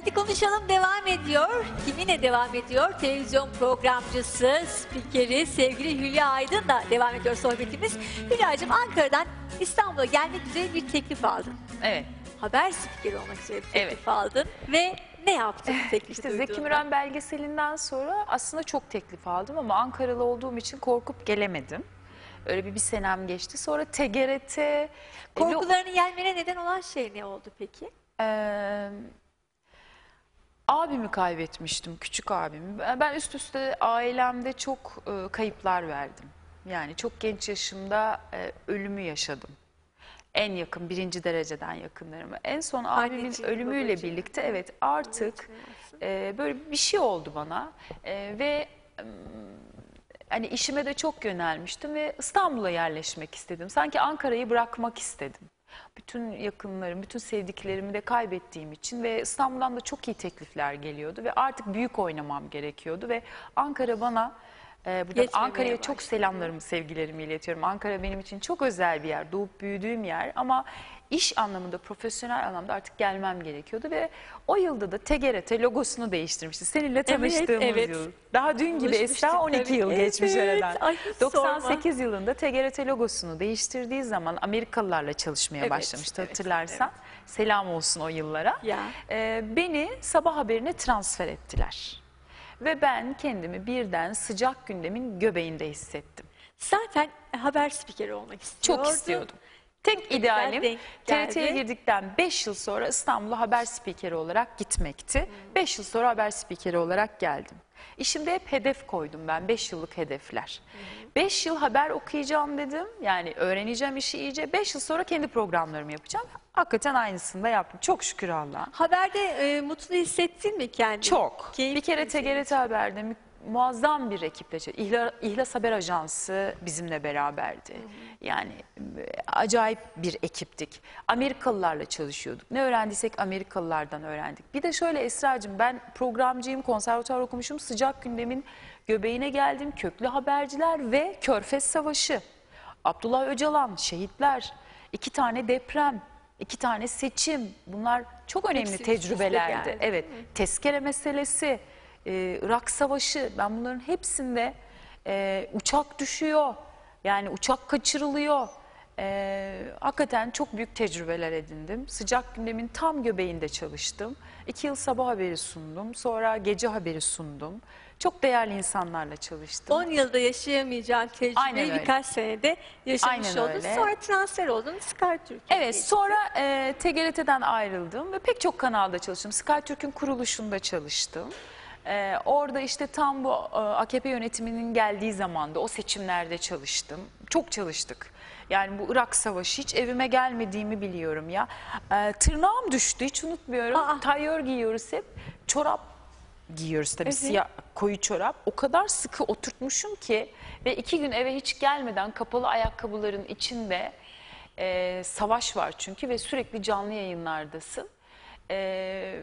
Hadi konuşalım devam ediyor. Kiminle devam ediyor? Televizyon programcısı, spikeri sevgili Hülya Aydın'la devam ediyor sohbetimiz. Hülya'cığım Ankara'dan İstanbul'a gelmek üzere bir teklif aldın. Evet. Haber spikeri olmak üzere bir teklif Evet. aldın. Ve ne yaptın teklifi İşte Zeki? Müren belgeselinden sonra aslında çok teklif aldım ama Ankaralı olduğum için korkup gelemedim. Öyle bir bir senem geçti. Sonra TGRT... e, Korkularını yenmene neden olan şey ne oldu peki? Ee, abimi kaybetmiştim, küçük abimi. Ben üst üste ailemde çok e, kayıplar verdim. Yani çok genç yaşımda e, ölümü yaşadım. En yakın, birinci dereceden yakınlarımı. En son abimin Anneciğim, ölümüyle babacığım. birlikte evet artık e, böyle bir şey oldu bana. E, ve mm, hani işime de çok yönelmiştim ve İstanbul'a yerleşmek istedim. Sanki Ankara'yı bırakmak istedim. Bütün yakınlarım, bütün sevdiklerimi de kaybettiğim için ve İstanbul'dan da çok iyi teklifler geliyordu ve artık büyük oynamam gerekiyordu ve Ankara bana e, buradan Ankara'ya çok selamlarımı, sevgilerimi iletiyorum. Ankara benim için çok özel bir yer, doğup büyüdüğüm yer ama iş anlamında, profesyonel anlamda artık gelmem gerekiyordu ve o yılda da TGRT logosunu değiştirmişti. Seninle tanıştığımız evet. yıl. Daha dün gibi Esra Buluşmuştuk 12 tabii. yıl geçmiş Evet, aradan. ay hiç sorma. 98 yılında TGRT logosunu değiştirdiği zaman Amerikalılarla çalışmaya Evet, başlamıştı evet, hatırlarsan. Selam olsun o yıllara. Ya. Ee, beni sabah haberine transfer ettiler. Ve ben kendimi birden sıcak gündemin göbeğinde hissettim. Zaten haber spikeri olmak istiyordun. Çok istiyordum. Tek idealim TRT'ye girdikten 5 yıl sonra İstanbul'a haber spikeri olarak gitmekti. 5 yıl sonra haber spikeri olarak geldim. İşimde hep hedef koydum ben 5 yıllık hedefler. 5 yıl haber okuyacağım dedim. Yani öğreneceğim işi iyice. 5 yıl sonra kendi programlarımı yapacağım. Hakikaten aynısını da yaptım. Çok şükür Allah'a. Haberde e, mutlu hissettin mi kendini? Çok. Keyifli bir kere TGRT Haber'de mü- muazzam bir ekiple. İhla- İhlas Haber Ajansı bizimle beraberdi. Yani e, acayip bir ekiptik. Amerikalılarla çalışıyorduk. Ne öğrendiysek Amerikalılardan öğrendik. Bir de şöyle Esra'cığım ben programcıyım, konservatuar okumuşum. Sıcak gündemin göbeğine geldim. Köklü haberciler ve Körfez Savaşı. Abdullah Öcalan, şehitler, iki tane deprem, iki tane seçim. Bunlar çok önemli Hepsi tecrübelerdi. Evet, tezkere meselesi, e, Irak Savaşı. Ben bunların hepsinde e, uçak düşüyor, yani uçak kaçırılıyor. E, hakikaten çok büyük tecrübeler edindim. Sıcak gündemin tam göbeğinde çalıştım. İki yıl sabah haberi sundum, sonra gece haberi sundum. Çok değerli insanlarla çalıştım. 10 yılda yaşayamayacağın Aynen tecrübeyi öyle. birkaç senede yaşamış Aynen oldun. öyle. Sonra transfer oldun Sky Türkiye. Evet sonra e, TGRT'den ayrıldım ve pek çok kanalda çalıştım. Sky Türk'ün kuruluşunda çalıştım. E, orada işte tam bu e, AKP yönetiminin geldiği zamanda o seçimlerde çalıştım. Çok çalıştık. Yani bu Irak Savaşı hiç evime gelmediğimi biliyorum ya. E, tırnağım düştü hiç unutmuyorum. Aa. Tayyör giyiyoruz hep. Çorap giyiyoruz tabii Evet. siyah koyu çorap. O kadar sıkı oturtmuşum ki ve iki gün eve hiç gelmeden kapalı ayakkabıların içinde e, savaş var çünkü ve sürekli canlı yayınlardasın. E,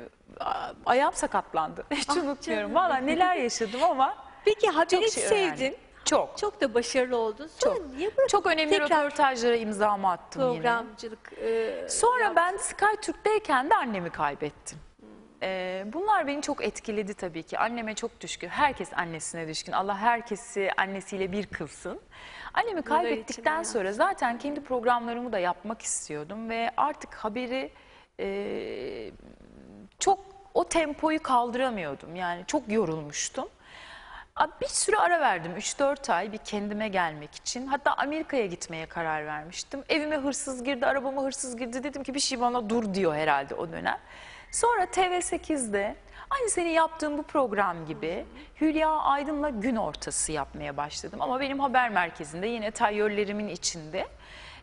ayağım sakatlandı. Hiç Ah unutmuyorum. Valla neler yaşadım ama Peki haberi şey öğrendim. sevdin. Çok. Çok da başarılı oldun. Sonra Çok. niye Çok önemli tekrar röportajlara imzamı attım yine. programcılık e, Sonra ben Sky Türk'teyken de annemi kaybettim. Ee, bunlar beni çok etkiledi tabii ki. Anneme çok düşkün. Herkes annesine düşkün. Allah herkesi annesiyle bir kılsın. Annemi kaybettikten sonra zaten kendi programlarımı da yapmak istiyordum ve artık haberi e, çok o tempoyu kaldıramıyordum. Yani çok yorulmuştum. Bir sürü ara verdim. 3-4 ay bir kendime gelmek için. Hatta Amerika'ya gitmeye karar vermiştim. Evime hırsız girdi, arabama hırsız girdi. Dedim ki bir şey bana dur diyor herhalde o dönem. Sonra TV8'de aynı senin yaptığın bu program gibi Hülya Aydın'la gün ortası yapmaya başladım. Ama benim haber merkezinde yine tayyörlerimin içinde.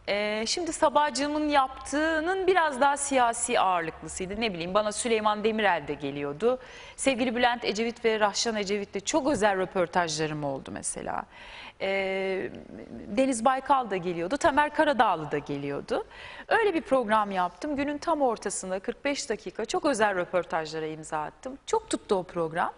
Ee, şimdi Sabahcığımın yaptığının biraz daha siyasi ağırlıklısıydı. Ne bileyim bana Süleyman Demirel de geliyordu. Sevgili Bülent Ecevit ve Rahşan Ecevit'le çok özel röportajlarım oldu mesela. Ee, Deniz Baykal da geliyordu, Tamer Karadağlı da geliyordu. Öyle bir program yaptım. Günün tam ortasında 45 dakika çok özel röportajlara imza attım. Çok tuttu o program.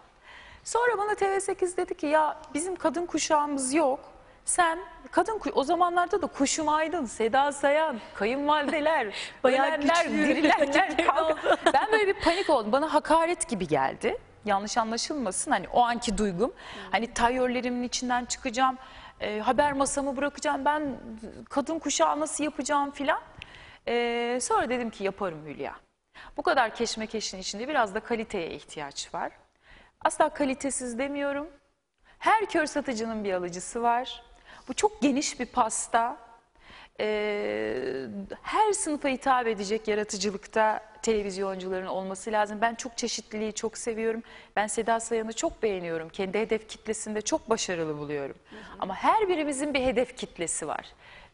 Sonra bana TV8 dedi ki ya bizim kadın kuşağımız yok. Sen kadın kuş, o zamanlarda da Kuşum Aydın, Seda Sayan, kayınvalideler, Bayağı ölenler, güçlü dirilenler. Ben böyle bir panik oldum. Bana hakaret gibi geldi. Yanlış anlaşılmasın. Hani o anki duygum. Hani tayyörlerimin içinden çıkacağım. e, haber masamı bırakacağım. Ben kadın kuşağı nasıl yapacağım filan. E, sonra dedim ki yaparım Hülya. Bu kadar keşmekeşin içinde biraz da kaliteye ihtiyaç var. Asla kalitesiz demiyorum. Her kör satıcının bir alıcısı var. Bu çok geniş bir pasta. Ee, her sınıfa hitap edecek yaratıcılıkta televizyoncuların olması lazım. Ben çok çeşitliliği çok seviyorum. Ben Seda Sayan'ı çok beğeniyorum. Kendi hedef kitlesinde çok başarılı buluyorum. Ama her birimizin bir hedef kitlesi var.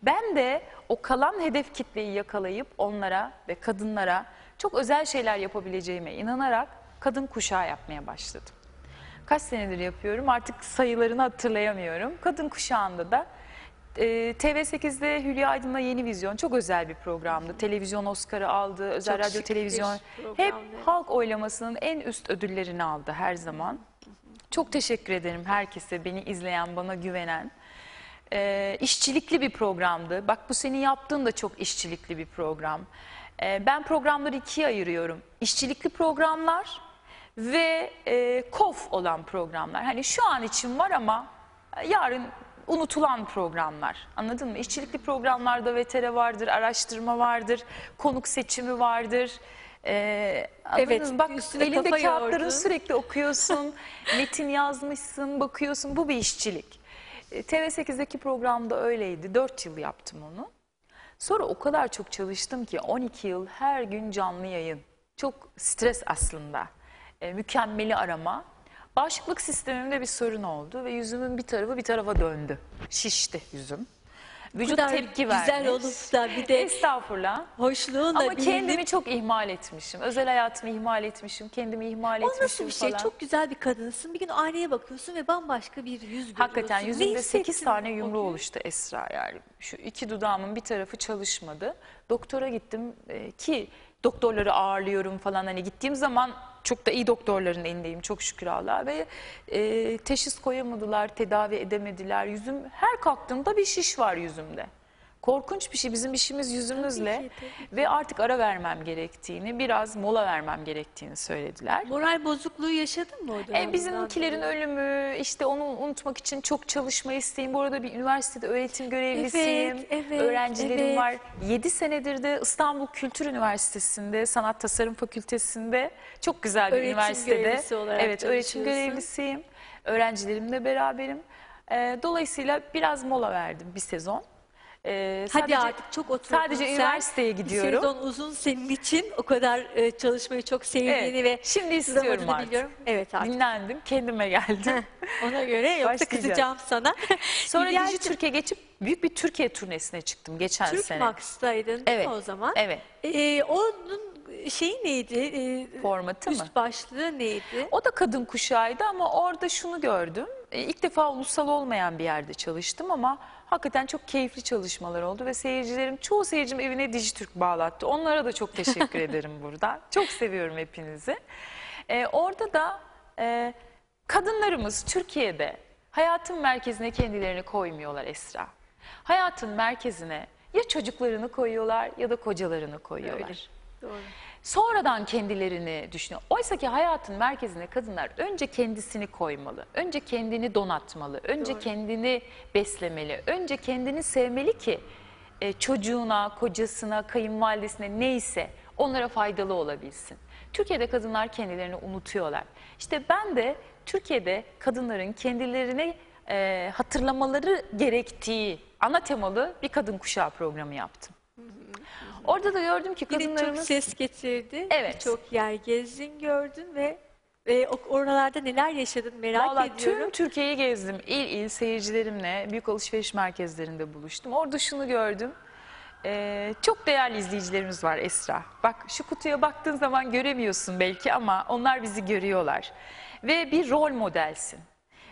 Ben de o kalan hedef kitleyi yakalayıp onlara ve kadınlara çok özel şeyler yapabileceğime inanarak kadın kuşağı yapmaya başladım. Kaç senedir yapıyorum artık sayılarını hatırlayamıyorum. Kadın kuşağında da e, TV8'de Hülya Aydın'la Yeni Vizyon çok özel bir programdı. Televizyon Oscar'ı aldı, özel Çok radyo televizyon. Hep halk oylamasının en üst ödüllerini aldı her zaman. Çok teşekkür ederim herkese beni izleyen, bana güvenen. Ee, işçilikli bir programdı. Bak bu senin yaptığın da çok işçilikli bir program. Ee, ben programları ikiye ayırıyorum. İşçilikli programlar ve e, kof olan programlar. Hani şu an için var ama yarın unutulan programlar. Anladın mı? İşçilikli programlarda vetere vardır, araştırma vardır, konuk seçimi vardır. Ee, Evet? Bak elinde kafa kağıtları yordun. sürekli okuyorsun, metin yazmışsın, bakıyorsun. Bu bir işçilik. E, TV8'deki programda öyleydi. 4 yıl yaptım onu. Sonra o kadar çok çalıştım ki 12 yıl her gün canlı yayın. Çok stres aslında. E, mükemmeli arama. Bağışıklık sistemimde bir sorun oldu ve yüzümün bir tarafı bir tarafa döndü. Şişti yüzüm. Vücut kadar tepki vermiş. güzel olup da bir de Estağfurullah. hoşluğunla Ama bilinip- kendimi çok ihmal etmişim. Özel hayatımı ihmal etmişim. Kendimi ihmal O etmişim nasıl bir şey? falan. Çok güzel bir kadınsın. Bir gün aynaya bakıyorsun ve bambaşka bir yüz görüyorsun. Hakikaten yüzümde 8 hissettin tane o yumru oluştu Esra yani. Şu iki dudağımın bir tarafı çalışmadı. Doktora gittim e, ki doktorları ağırlıyorum falan hani gittiğim zaman çok da iyi doktorların elindeyim çok şükür Allah'a ve e, teşhis koyamadılar, tedavi edemediler. Yüzüm her kalktığımda bir şiş var yüzümde. Korkunç bir şey bizim işimiz yüzümüzle ve artık ara vermem gerektiğini, biraz mola vermem gerektiğini söylediler. Moral bozukluğu yaşadın mı o E, dönemden bizimkilerin dolayı? ölümü, işte onu unutmak için çok çalışma isteğim. Bu arada bir üniversitede öğretim görevlisiyim. Evet, evet, Öğrencilerim evet. var. 7 senedir de İstanbul Kültür Üniversitesi'nde, Sanat Tasarım Fakültesi'nde çok güzel bir Öğretim üniversitede. görevlisi olarak Evet, öğretim görevlisiyim. Öğrencilerimle beraberim. E, dolayısıyla biraz mola verdim bir sezon. E, Hadi sadece- artık çok oturdun Sadece sen. üniversiteye gidiyorum. sezon uzun senin için o kadar e, çalışmayı çok sevdiğini Evet, ve şimdi istiyorum artık. biliyorum. Evet artık. Dinlendim, kendime geldim. Ona göre yoksa kızacağım sana. Sonra Dici Türkiye geçip büyük bir Türkiye turnesine çıktım geçen Türk sene. Max'taydın değil mi Evet. o zaman. Evet. Ee, onun şeyi neydi? Ee, Formatı mı? Üst başlığı neydi? O da kadın kuşağıydı ama orada şunu gördüm. E, İlk defa ulusal olmayan bir yerde çalıştım ama hakikaten çok keyifli çalışmalar oldu ve seyircilerim, çoğu seyircim evine Dijitürk bağlattı. Onlara da çok teşekkür ederim burada. Çok seviyorum hepinizi. E, orada da e, kadınlarımız Türkiye'de hayatın merkezine kendilerini koymuyorlar Esra. Hayatın merkezine ya çocuklarını koyuyorlar ya da kocalarını koyuyorlar. Öyle. Doğru. Sonradan kendilerini düşünüyor. Oysa ki hayatın merkezine kadınlar önce kendisini koymalı. Önce kendini donatmalı. Önce Doğru. kendini beslemeli. Önce kendini sevmeli ki e, çocuğuna, kocasına, kayınvalidesine neyse onlara faydalı olabilsin. Türkiye'de kadınlar kendilerini unutuyorlar. İşte ben de Türkiye'de kadınların kendilerini e, hatırlamaları gerektiği ana temalı bir kadın kuşağı programı yaptım. Orada da gördüm ki Yine çok kadınlarımız ses getirdi. Evet. Çok yer gezdin gördün ve e, oralarda neler yaşadın merak Vallahi ediyorum. tüm Türkiye'yi gezdim. İl il seyircilerimle büyük alışveriş merkezlerinde buluştum. Orada şunu gördüm. Ee, çok değerli izleyicilerimiz var Esra. Bak şu kutuya baktığın zaman göremiyorsun belki ama onlar bizi görüyorlar. Ve bir rol modelsin.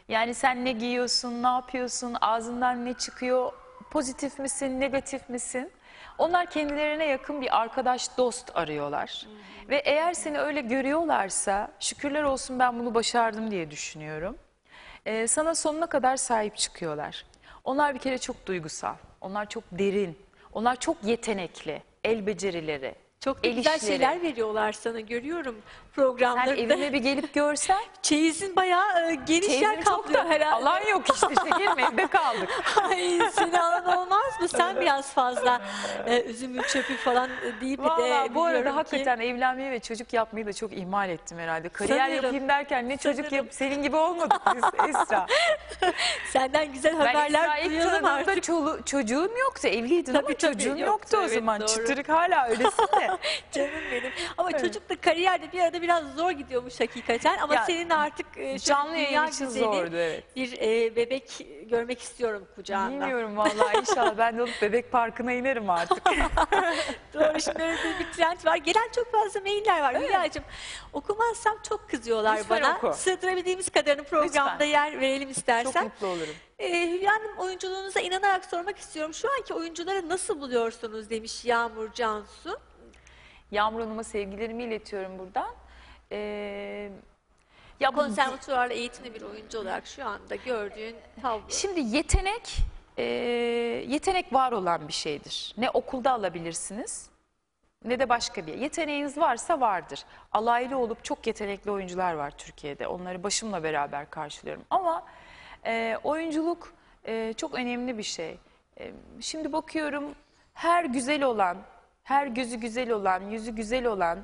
Yani sen ne giyiyorsun, ne yapıyorsun, ağzından ne çıkıyor, pozitif misin, negatif misin? Onlar kendilerine yakın bir arkadaş, dost arıyorlar. Ve eğer seni öyle görüyorlarsa şükürler olsun ben bunu başardım diye düşünüyorum. Ee, sana sonuna kadar sahip çıkıyorlar. Onlar bir kere çok duygusal. Onlar çok derin. Onlar çok yetenekli. El becerileri. Çok da el güzel işleri. şeyler veriyorlar sana görüyorum Sen evime bir gelip görsen Çeyizin bayağı e, geniş yer çok kaplıyor da herhalde. alan yok işte şekerim evde kaldık. Ay seni alan olmaz mı? Sen biraz fazla e, üzümün çöpü falan e, deyip de Valla bu arada ki- hakikaten evlenmeyi ve çocuk yapmayı da çok ihmal ettim herhalde. Kariyer Sanırım. yapayım derken ne çocuk Sanırım. yap senin gibi olmadık biz Esra. senden güzel Ben haberler Esra'yı duyuyorum tanıdığımda artık. çolu, çocuğun yoktu. Evliydin Tabii, ama tabii, çocuğun yoktu, yoktu, o evet, zaman. doğru. Çıtırık hala öylesin de. Canım benim. Ama çocukla kariyerde bir arada biraz zor gidiyormuş hakikaten. Ama Ya, senin artık e, Canlı yayın için zordu evet. bir e, bebek görmek istiyorum kucağında. Bilmiyorum vallahi inşallah ben de alıp bebek parkına inerim artık. Doğru şimdi öyle bir, trend var. Gelen çok fazla mailler var. Hülya'cığım okumazsam çok kızıyorlar Lütfen bana. oku. Sığdırabildiğimiz kadarını programda Lütfen. yer verelim çok istersen. mutlu olurum. Ee, Hülya Hanım oyunculuğunuza inanarak sormak istiyorum. Şu anki oyuncuları nasıl buluyorsunuz demiş Yağmur Cansu. Yağmur Hanım'a sevgilerimi iletiyorum buradan. Ee, ya Konservatuvarla eğitimli bir oyuncu olarak şu anda gördüğün tablo. Şimdi yetenek, e, yetenek var olan bir şeydir. Ne okulda alabilirsiniz ne de başka bir. Yeteneğiniz varsa vardır. Alaylı olup çok yetenekli oyuncular var Türkiye'de. Onları başımla beraber karşılıyorum. Ama e, oyunculuk e, çok önemli bir şey. E, şimdi bakıyorum her güzel olan, her gözü güzel olan, yüzü güzel olan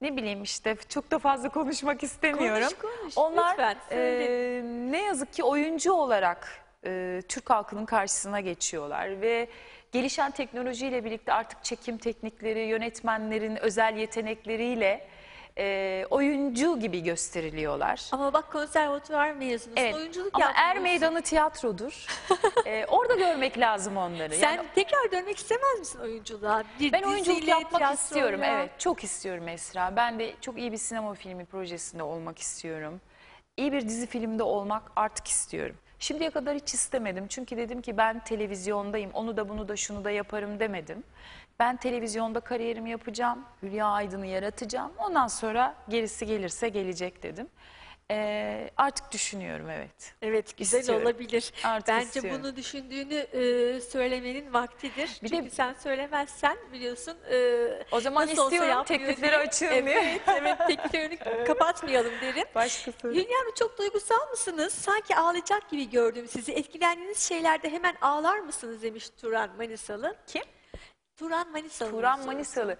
ne bileyim işte çok da fazla konuşmak istemiyorum. Konuş, konuş. Onlar Lütfen, e, ne yazık ki oyuncu olarak e, Türk halkının karşısına geçiyorlar ve gelişen teknolojiyle birlikte artık çekim teknikleri, yönetmenlerin özel yetenekleriyle e, oyuncu gibi gösteriliyorlar. Ama bak konservatuvar mezunusun. Evet Oyunculuk ama er meydanı tiyatrodur. E, orada görmek lazım onları. Sen Yani tekrar dönmek istemez misin oyunculuğa? Bir ben oyunculuk diziyle, yapmak tiyatroyla. istiyorum. Evet, çok istiyorum Esra. Ben de çok iyi bir sinema filmi projesinde olmak istiyorum. İyi bir dizi filmde olmak artık istiyorum. Şimdiye kadar hiç istemedim. Çünkü dedim ki ben televizyondayım. Onu da bunu da şunu da yaparım demedim. Ben televizyonda kariyerimi yapacağım. Hülya Aydın'ı yaratacağım. Ondan sonra gerisi gelirse gelecek dedim. Ee, artık düşünüyorum evet. Evet güzel İstiyorum. olabilir. Artık Bence istiyorum. bunu düşündüğünü e, söylemenin vaktidir. Bir Çünkü de- sen söylemezsen biliyorsun. e, O zaman nasıl istiyorum teklifleri açığım evet, diye. Evet tekliflerini kapatmayalım derim. Başkası. Hülya Hanım çok duygusal mısınız? Sanki ağlayacak gibi gördüm sizi. Etkilendiğiniz şeylerde hemen ağlar mısınız demiş Turan Manisalı. Kim? Turan Manisalı. Turan sorusu. Manisalı.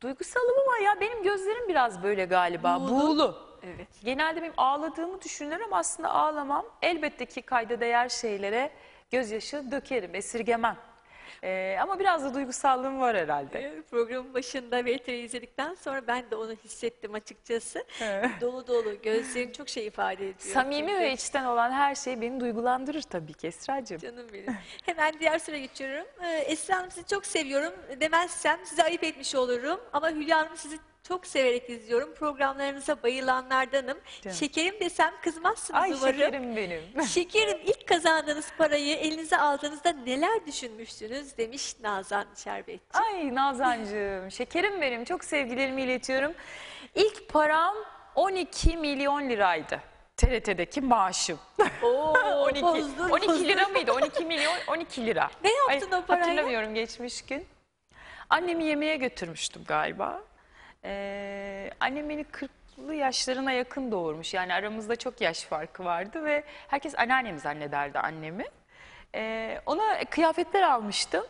Duygusalım ama ya benim gözlerim biraz böyle galiba. Buğulu. Buğulu. Evet. Genelde benim ağladığımı düşünürüm ama aslında ağlamam. Elbette ki kayda değer şeylere gözyaşı dökerim, esirgemem. Ee, ama biraz da duygusallığım var herhalde. Programın başında VTR'yi izledikten sonra ben de onu hissettim açıkçası. Evet. dolu dolu gözlerin çok şey ifade ediyor. Samimi ve içten olan her şey beni duygulandırır tabii ki Esra'cığım. Canım benim. Hemen diğer soruya geçiyorum. Ee, Esra Hanım sizi çok seviyorum demezsem size ayıp etmiş olurum. Ama Hülya Hanım sizi çok severek izliyorum. Programlarınıza bayılanlardanım. Canım. Şekerim desem kızmazsınız Ay umarım. şekerim benim. Şekerim ilk kazandığınız parayı elinize aldığınızda neler düşünmüştünüz demiş Nazan Şerbetçi. Ay Nazancığım, şekerim benim. Çok sevgilerimi iletiyorum. İlk param 12 milyon liraydı. TRT'deki maaşım. Oo, 12, bozdun, 12 bozdun. lira mıydı? 12 milyon 12 lira. Ne yaptın o parayla? Hatırlamıyorum geçmiş gün. Annemi yemeğe götürmüştüm galiba. Ee, annem beni 40'lı yaşlarına yakın doğurmuş. Yani aramızda çok yaş farkı vardı ve herkes anneannem zannederdi annemi. Ee, ona kıyafetler almıştım.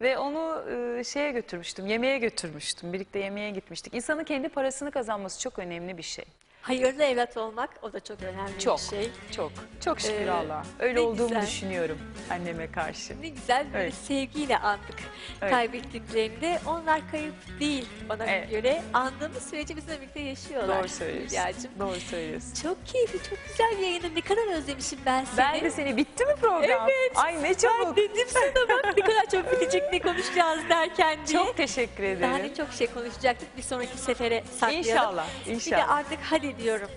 Ve onu e, şeye götürmüştüm, yemeğe götürmüştüm. Birlikte yemeğe gitmiştik. İnsanın kendi parasını kazanması çok önemli bir şey. Hayırlı evlat olmak o da çok önemli Çok, bir şey. çok, çok şükür Ee, Allah'a. Öyle olduğumu güzel. düşünüyorum anneme karşı. Ne güzel böyle Evet. sevgiyle andık Evet. kaybettiklerinde. Onlar kayıp değil bana Evet. göre. Andığımız sürece bizimle birlikte yaşıyorlar. Doğru söylüyorsun. Hülya'cığım. Doğru söylüyorsun. Çok keyifli, çok güzel bir yayını. Ne kadar özlemişim ben seni. Ben de seni bitti mi program? Evet. Ay ne çabuk. Dedim sana bak ne kadar çok bitecek ne konuşacağız derken diye. Çok teşekkür Daha ederim. ne çok şey konuşacaktık. Bir sonraki sefere saklayalım. İnşallah, Bir de inşallah. artık hadi diyorum.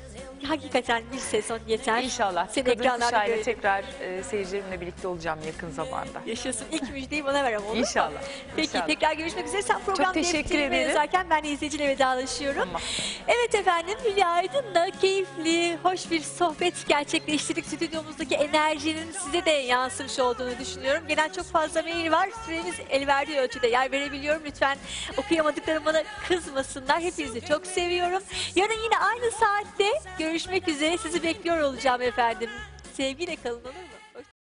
Hakikaten bir sezon yeter. İnşallah. Kadın ekranlarda Kuşağı'yla görelim. tekrar e, seyircilerimle birlikte olacağım yakın zamanda. Yaşasın. İlk müjdeyi bana ver ama olur mu? İnşallah. Peki İnşallah. tekrar görüşmek üzere. Sen program teşekkür defterimi ederim. yazarken ben de izleyiciyle vedalaşıyorum. Tamam. Evet efendim Hülya Aydın'la keyifli, hoş bir sohbet gerçekleştirdik. Stüdyomuzdaki enerjinin size de yansımış olduğunu düşünüyorum. Gelen çok fazla mail var. Süremiz el verdiği ölçüde yer verebiliyorum. Lütfen okuyamadıklarım bana kızmasınlar. Hepinizi çok seviyorum. Yarın yine aynı saatte görüşmek üzere. Sizi bekliyor olacağım efendim. Sevgiyle kalın olur mu?